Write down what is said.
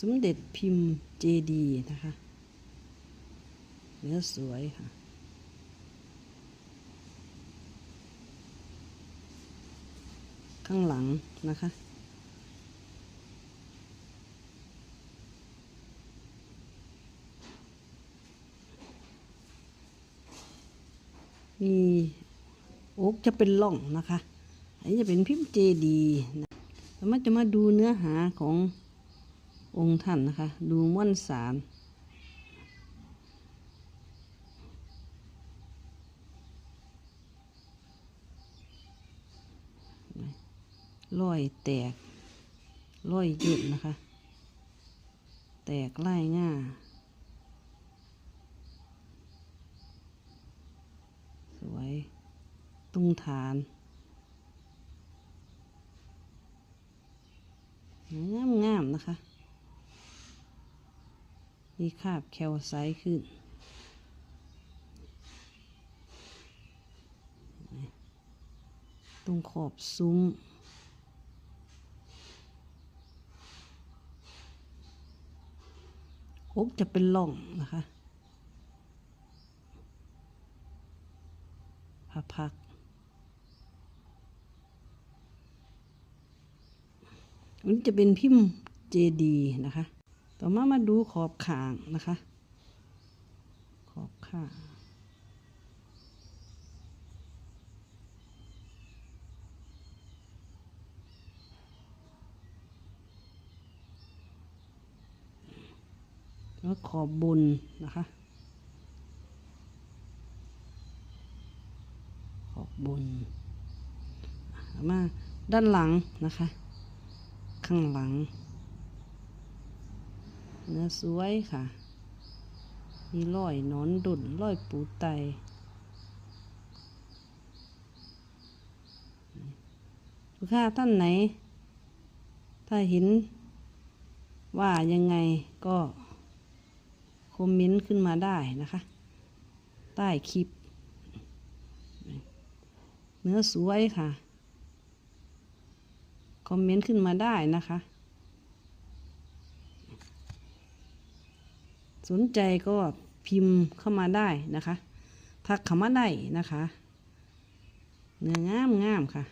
สมเด็จพิมพ์เจดีนะคะ เนื้อสวยค่ะ ข้างหลังนะคะ มีโอ๊กจะเป็นล่องนะคะ อันนี้จะเป็นพิมพ์เจดีนะแล้วมันจะมาดูเนื้อหาของ องค์ท่านนะคะ ดูม้วนสารรอยแตกรอยยุดนะคะ แตกไล่ง่าสวยตุงฐานงามงามๆนะคะ มีคาบแคลไซต์ขึ้น ตรงขอบซุ้ม อกจะเป็นหล่องนะคะพักพักอันนี้จะเป็นพิมพ์เจดีนะคะ ต่อมามาดูขอบขางนะคะ ขอบขางแล้วขอบบนนะคะ ขอบบนมาด้านหลังนะคะ ข้างหลัง เนื้อสวยค่ะ มีรอยนอนดุนรอยปูไตลูกค้าท่านไหน ถ้าเห็นว่ายังไงก็คอมเมนต์ขึ้นมาได้นะคะ ใต้คลิป เนื้อสวยค่ะ คอมเมนต์ขึ้นมาได้นะคะ สนใจก็พิมพ์เข้ามาได้นะคะ ทักเข้ามาได้นะคะ เนื้องามงามค่ะ